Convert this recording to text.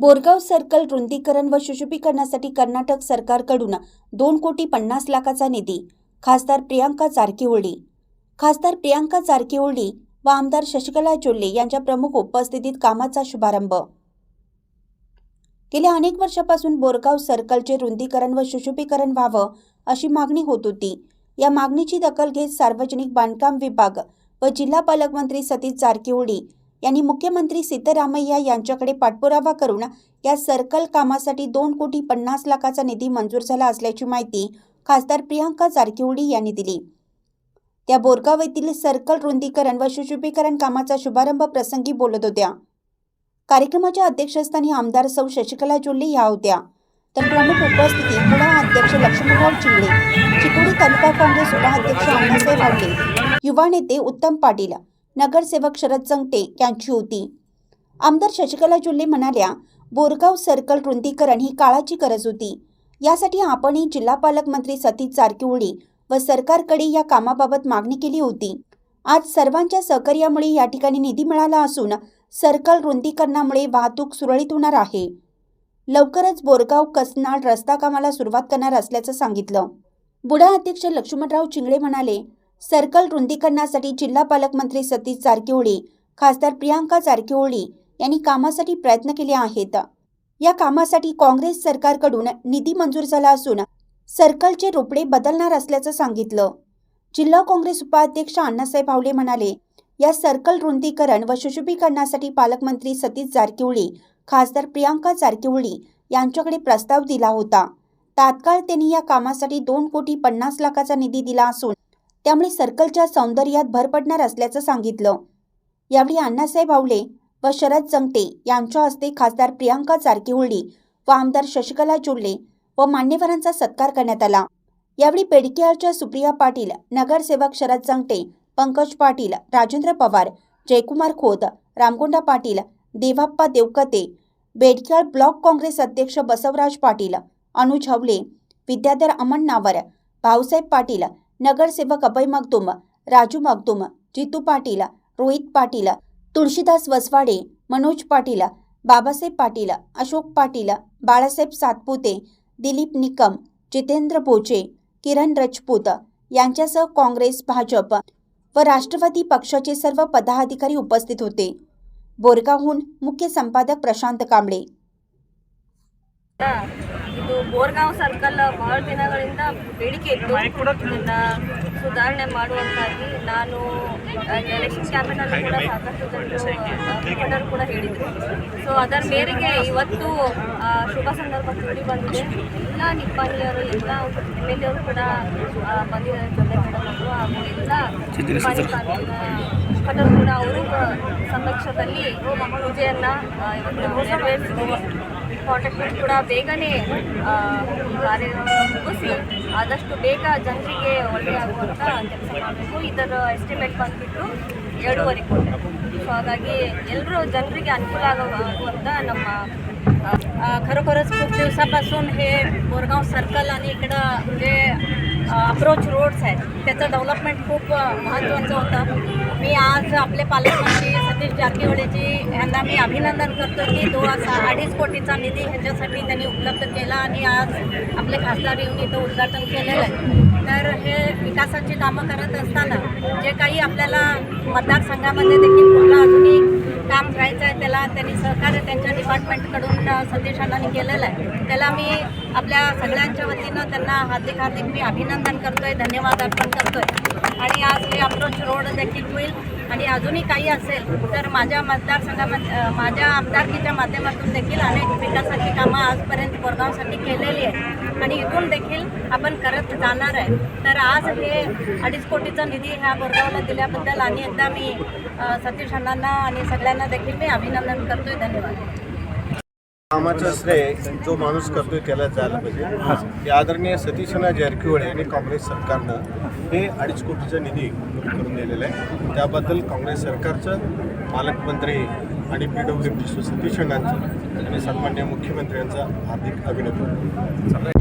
Borgaon circle रुंदीकरण व सुशोभीकरणासाठी कर्नाटक सरकारकडून दोन कोटी पन्नास लाखाचा निधी. खासदार प्रियांका जारकिहोळी. खासदार प्रियांका जारकिहोळी व आमदार शशिकला चोल्ले यांच्या प्रमुख उपस्थितीत कामाचा शुभारंभ. गेल्या अनेक वर्षापासून बोरगाव सर्कलचे रुंदीकरण व सुशोभीकरण व्हावं अशी मागणी होत होती. या मागणीची दखल घेत सार्वजनिक बांधकाम विभाग व जिल्हा पालकमंत्री सतीश जारकिहोळी यांनी मुख्यमंत्री सिद्धरामय्या यांच्याकडे पाठपुरावा करून या सर्कल कामासाठी दोन कोटी पन्नास लाखाचा निधी मंजूर झाला असल्याची माहिती खासदार प्रियांका जारकिहोळी यांनी दिली. त्या बोरगाव येथील सर्कल रुंदीकरण व सुशोभीकरण कामाचा शुभारंभ प्रसंगी बोलत होत्या. कार्यक्रमाच्या अध्यक्षस्थानी आमदार सौ शशिकला जोल्ले या होत्या. तर प्रमुख उपस्थिती पुढा अध्यक्ष लक्ष्मणराव चिंगळे चिकोडी तालुका काँग्रेस उपाध्यक्ष अण्णासाहेब आवडे युवा नेते उत्तम पाटील नगरसेवक शरद चंगटे यांची होती. आमदार शशिकला जुल्ले म्हणाल्या बोरगाव सर्कल रुंदीकरण ही काळाची गरज होती. यासाठी आपणही जिल्हा पालकमंत्री सतीश जारकिहोळी व सरकारकडे या कामाबाबत मागणी केली होती. आज सर्वांच्या सहकार्यामुळे या ठिकाणी निधी मिळाला असून सर्कल रुंदीकरणामुळे वाहतूक सुरळीत होणार आहे. लवकरच बोरगाव कसनाळ रस्ता कामाला सुरुवात करणार असल्याचं सांगितलं. बुडा अध्यक्ष लक्ष्मणराव चिंगळे म्हणाले सर्कल रुंदीकरणासाठी जिल्हा पालकमंत्री सतीश जारकिहोळी खासदार प्रियांका जारकिहोळी यांनी कामासाठी प्रयत्न केले आहेत. या कामासाठी काँग्रेस सरकारकडून निधी मंजूर झाला असून सर्कलचे रोपडे बदलणार असल्याचं सांगितलं. जिल्हा काँग्रेस उपाध्यक्ष अण्णासाहेब आवले म्हणाले या सर्कल रुंदीकरण व सुशोभीकरणासाठी पालकमंत्री सतीश जारकिहोळी खासदार प्रियांका जारकिहोळी यांच्याकडे प्रस्ताव दिला होता. तात्काळ त्यांनी या कामासाठी दोन कोटी पन्नास लाखाचा निधी दिला असून त्यामुळे सर्कलच्या सौंदर्यात भर पडणार असल्याचं सांगितलं. यावेळी अण्णासाहेब आवले व शरद जंगटे यांच्या हस्ते खासदार प्रियांका जारकिहोळी व आमदार शशिकला चुल्ले व मान्यवरांचा सत्कार करण्यात आला. यावेळी पेडकेआळच्या सुप्रिया पाटील नगरसेवक शरद जंगटे पंकज पाटील राजेंद्र पवार जयकुमार खोत रामगोंडा पाटील देवाप्पा देवकते बेडकेआळ ब्लॉक काँग्रेस अध्यक्ष बसवराज पाटील अनुज हवले विद्याधर अमन नावर भाऊसाहेब पाटील नगरसेवक अभय मगदुम राजू मगदुम जितू पाटील रोहित पाटील तुळशीदास वसवाडे मनोज पाटील बाबासाहेब पाटील अशोक पाटील बाळासाहेब सातपुते दिलीप निकम जितेंद्र बोचे किरण रजपूत यांच्यासह काँग्रेस भाजप व राष्ट्रवादी पक्षाचे सर्व पदाधिकारी उपस्थित होते. बोरगावहून मुख्य संपादक प्रशांत कांबळे. ಇದು ಬೋರ್ಗಾಂವ್ ಸರ್ಕಲ್ ಬಹಳ ದಿನಗಳಿಂದ ಬೇಡಿಕೆ ಇತ್ತು. ಇದನ್ನ ಸುಧಾರಣೆ ಮಾಡುವಂತಾಗಿ ನಾನು ಎಲೆಕ್ಷನ್ ಕ್ಯಾಂಪೇನಲ್ಲಿ ಕೂಡ ಸಾಕಷ್ಟು ಜನರು ಕೂಡ ಹೇಳಿದ್ರು. ಸೊ ಅದರ ಮೇರೆಗೆ ಇವತ್ತು ಶುಭ ಸಂದರ್ಭ ಕೂಡಿ ಬಂದಿದೆ. ಎಲ್ಲ ನಿಪ್ಪಾಣಿಯವರು, ಎಲ್ಲ ಎಂ ಎಲ್ ಎವರು ಕೂಡ ಬಂದಿದ್ದಾರೆ ಹಾಗೂ ಕೂಡ ಅವರು ಸಮಕ್ಷದಲ್ಲಿ ಪೂಜೆಯನ್ನು ಇವತ್ತು ಕಾಂಟ್ರಾಕ್ಟರ್ ಕೂಡ ಬೇಗನೆ ಆ, ಈ ಕಾರ್ಯವನ್ನು ಮುಗಿಸಿ ಆದಷ್ಟು ಬೇಗ ಜನರಿಗೆ ಒಳ್ಳೆಯಾಗುವಂಥ ಕೆಲಸ ಮಾಡಬೇಕು ಇದರ ಎಸ್ಟಿಮೇಟ್ ಬಂದುಬಿಟ್ಟು ಎರಡೂವರೆ ಕೋಟಿ ಸೊ ಹಾಗಾಗಿ ಎಲ್ಲರೂ ಜನರಿಗೆ ಅನುಕೂಲ ಆಗೋ ಆಗುವಂಥ ನಮ್ಮ अ, खरोखरच खूप दिवसापासून हे बोरगाव सर्कल आणि इकडं जे अप्रोच रोड्स आहेत त्याचं डेव्हलपमेंट खूप अ, महत्त्वाचं होतं मी आज आपले पालकमंत्री सतीश जारकिहोळीजी यांना मी अभिनंदन करतो की दो अडीच कोटीचा निधी ह्याच्यासाठी त्यांनी उपलब्ध केला आणि आज आपले खासदार येऊन इथं उद्घाटन केलेलं आहे. तर हे विकासाची कामं करत असताना जे काही आपल्याला मतदारसंघामध्ये देखील कुठलं अजूनही काम करायचं आहे त्याला त्यांनी सहकार्य त्यांच्या डिपार्टमेंटकडून सतीशांनी केलेलं आहे. त्याला मी आपल्या सगळ्यांच्या वतीनं त्यांना हार्दिक हार्दिक मी अभिनंदन करतोय धन्यवाद अर्पण करतोय. आणि आज हे अप्रोच रोड देखील होईल. आणि अजूनही काही असेल तर माझ्या मतदारसंघामध्ये माझ्या आमदारकीच्या माध्यमातून देखील अनेक विकासाची कामं आजपर्यंत कोरगावसाठी केलेली आहेत. आणि इथून देखील आपण करत जाणार आहे. तर आज हे अडीच कोटीचा निधी ह्या बोरगावला दिल्याबद्दल आणि एकदा मी सतीश अण्णांना आणि सगळ्यांना देखील मी अभिनंदन करतोय. धन्यवाद. कामाचं श्रेय जो माणूस करतोय त्याला जायला पाहिजे. हे आदरणीय सतीशना जारकिहोळी आणि काँग्रेस सरकारनं हे अडीच कोटीचा निधी करून दिलेला आहे. त्याबद्दल काँग्रेस सरकारचं पालकमंत्री आणि पी डब्ल्यू डी सतीश अण्णांचं आणि सन्मान्य मुख्यमंत्र्यांचं हार्दिक अभिनंदन.